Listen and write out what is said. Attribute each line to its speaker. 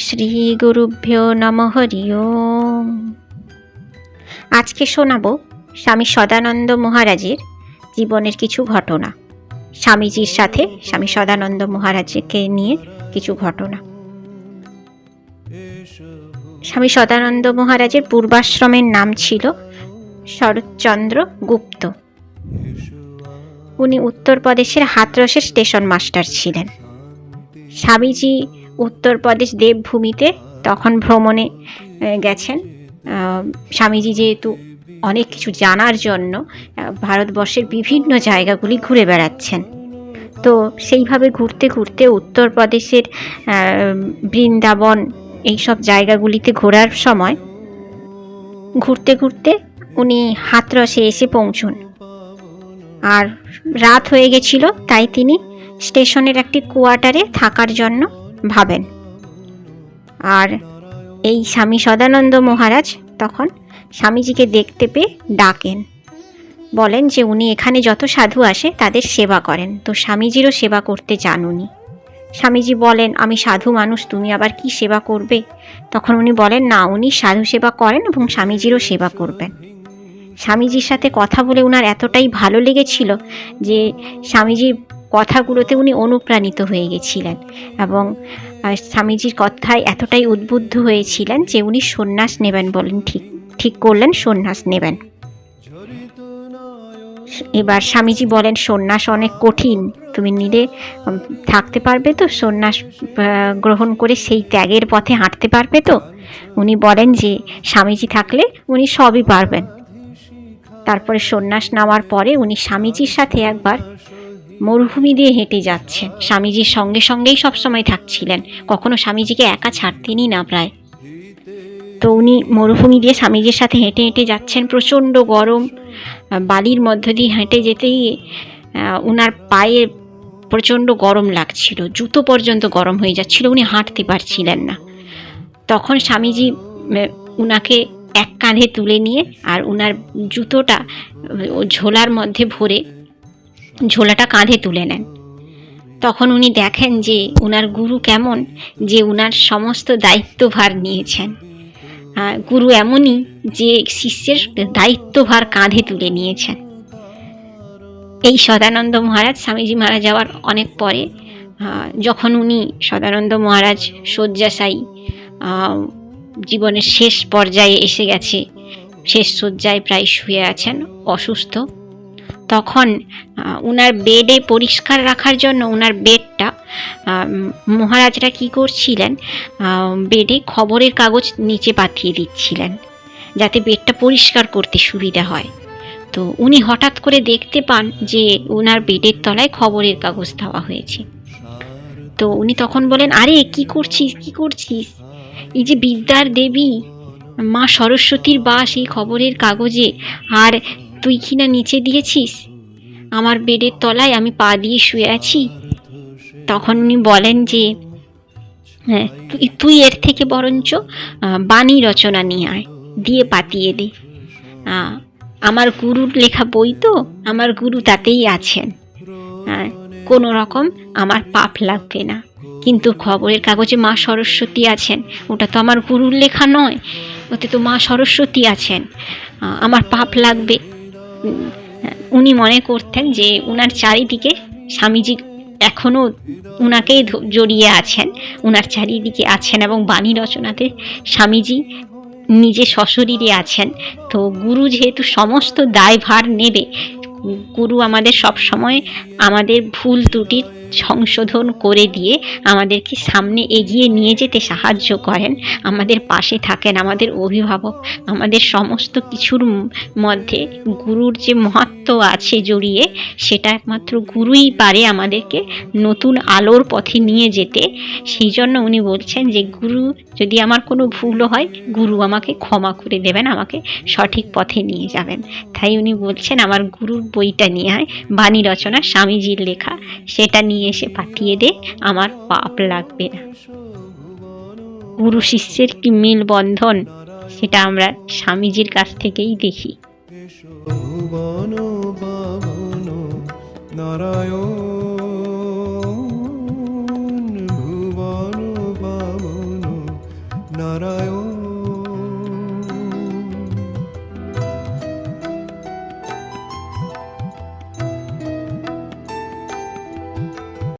Speaker 1: শ্রী গুরুভ্যো নম হরি আজকে শোনাবো স্বামী সদানন্দ মহারাজের জীবনের কিছু ঘটনা। স্বামীজির সাথে স্বামী সদানন্দ মহারাজকে নিয়ে কিছু ঘটনা। স্বামী সদানন্দ মহারাজের পূর্বাশ্রমের নাম ছিল শরৎচন্দ্র গুপ্ত। উনি উত্তরপ্রদেশের হাতরসের স্টেশন মাস্টার ছিলেন। স্বামীজি উত্তরপ্রদেশ দেবভূমিতে তখন ভ্রমণে গেছেন। স্বামীজি যেহেতু অনেক কিছু জানার জন্য ভারতবর্ষের বিভিন্ন জায়গাগুলি ঘুরে বেড়াচ্ছেন। তো সেইভাবে ঘুরতে ঘুরতে উত্তরপ্রদেশের বৃন্দাবন এইসব জায়গাগুলিতে ঘোরার সময় ঘুরতে ঘুরতে উনি হাতরসে এসে পৌঁছন। আর রাত হয়ে গেছিল, তাই তিনি স্টেশনের একটি কোয়ার্টারে থাকার জন্য ভাবেন। আর এই স্বামী সদানন্দ মহারাজ তখন স্বামীজিকে দেখতে পেয়ে ডাকেন। বলেন যে উনি এখানে যত সাধু আসে তাদের সেবা করেন, তো স্বামীজিরও সেবা করতে চান উনি। স্বামীজি বলেন, আমি সাধু মানুষ, তুমি আবার কি সেবা করবে? তখন উনি বলেন, না, উনি সাধু সেবা করেন এবং স্বামীজিরও সেবা করবেন। স্বামীজির সাথে কথা বলে উনার এতটাই ভালো লেগেছিল যে স্বামীজির কথাগুলোতে উনি অনুপ্রাণিত হয়ে গেছিলেন এবং স্বামীজির কথায় এতটাই উদ্বুদ্ধ হয়েছিলেন যে উনি সন্ন্যাস নেবেন বলেন, ঠিক ঠিক করলেন, সন্ন্যাস নেবেন। এবার স্বামীজি বলেন, সন্ন্যাস অনেক কঠিন, তুমি নিলে থাকতে পারবে তো, সন্ন্যাস গ্রহণ করে সেই ত্যাগের পথে হাঁটতে পারবে তো? উনি বলেন যে, স্বামীজি থাকলে উনি সবই পারবেন। তারপরে সন্ন্যাস নেওয়ার পরে উনি স্বামীজির সাথে একবার মরুভূমি দিয়ে হেঁটে যাচ্ছেন স্বামীজির সঙ্গে সঙ্গেই সবসময় থাকছিলেন। কখনো স্বামীজিকে একা ছাড়তেনই না প্রায়। তো উনি মরুভূমি দিয়ে স্বামীজির সাথে হেঁটে হেঁটে যাচ্ছেন। প্রচণ্ড গরম বালির মধ্য দিয়ে হেঁটে যেতেই উনার পায়ে প্রচণ্ড গরম লাগছিল। জুতো পর্যন্ত গরম হয়ে যাচ্ছিল, উনি হাঁটতে পারছিলেন না। তখন স্বামীজি উনাকে এক কাঁধে তুলে নিয়ে আর উনার জুতোটা ঝোলার মধ্যে ভরে ঝোলাটা কাঁধে তুলে নেন। তখন উনি দেখেন যে উনার গুরু কেমন, যে উনার সমস্ত দায়িত্বভার নিয়েছেন। গুরু এমনই যে শিষ্যের দায়িত্বভার কাঁধে তুলে নিয়েছেন। এই সদানন্দ মহারাজ স্বামীজি মারা যাওয়ার অনেক পরে যখন উনি সদানন্দ মহারাজ শয্যাশায়ী জীবনের শেষ পর্যায়ে এসে গেছে, শেষ শয্যায় প্রায় শুয়ে আছেন, অসুস্থ তখন উনার বেডে পরিষ্কার রাখার জন্য উনার বেডটা মহারাজরা কি করছিলেন বেডে খবরের কাগজ নিচে পাঠিয়ে দিচ্ছিলেন, যাতে বেডটা পরিষ্কার করতে সুবিধা হয়। তো উনি হঠাৎ করে দেখতে পান যে উনার বেডের তলায় খবরের কাগজ দেওয়া হয়েছে। তো উনি তখন বলেন, আরে, কি করছিস কি করছিস? এই যে বিদ্যার দেবী, মা সরস্বতীর বাস এই খবরের কাগজে, আর তুই কি না নিচে দিয়েছিস? আমার বেডের তলায় আমি পা দিয়ে শুয়ে আছি। তখন উনি বলেন যে হ্যাঁ তুই এর থেকে বরঞ্চ বাণী রচনা নিয়ে আয়, দিয়ে পাতিয়ে দে। আমার গুরুর লেখা বই তো, আমার গুরু তাতেই আছেন। হ্যাঁ কোনো রকম আমার পাপ লাগবে না। কিন্তু খবরের কাগজে মা সরস্বতী আছেন, ওটা তো আমার গুরুর লেখা নয়, ওতে তো মা সরস্বতী আছেন। আমার পাপ লাগবে উনি মনে করতেন যে উনার চারিদিকে স্বামীজি এখনও উনাকেই জড়িয়ে আছেন। উনার চারিদিকে আছেন এবং বাণী রচনাতে স্বামীজি নিজে সশরীরে আছেন। তো গুরু যেহেতু সমস্ত দায়ভার নেবে গুরু আমাদের সব সময় আমাদের ভুল ত্রুটির সংশোধন করে দিয়ে আমাদেরকে সামনে এগিয়ে নিয়ে যেতে সাহায্য করেন। আমাদের পাশে থাকেন আমাদের অভিভাবক। আমাদের সমস্ত কিছুর মধ্যে গুরুর যে মহত্ব আছে জড়িয়ে সেটা একমাত্র গুরুই পারে আমাদেরকে নতুন আলোর পথে নিয়ে যেতে। সেই জন্য উনি বলছেন যে, গুরু, যদি আমার কোনো ভুলও হয়, গুরু আমাকে ক্ষমা করে দেবেন, আমাকে সঠিক পথে নিয়ে যাবেন। তাই উনি বলছেন, আমার গুরুর বইটা নিয়ে হয় বাণী রচনা স্বামীজির লেখা, সেটা নিয়ে এসে পাঠিয়ে দে, আমার পাপ লাগবে না। গুরু শিষ্যের কি মিল বন্ধন, সেটা আমরা স্বামীজির কাছ থেকেই দেখি।
Speaker 2: নারায়ণ ভুবন পাবন নারায়ণ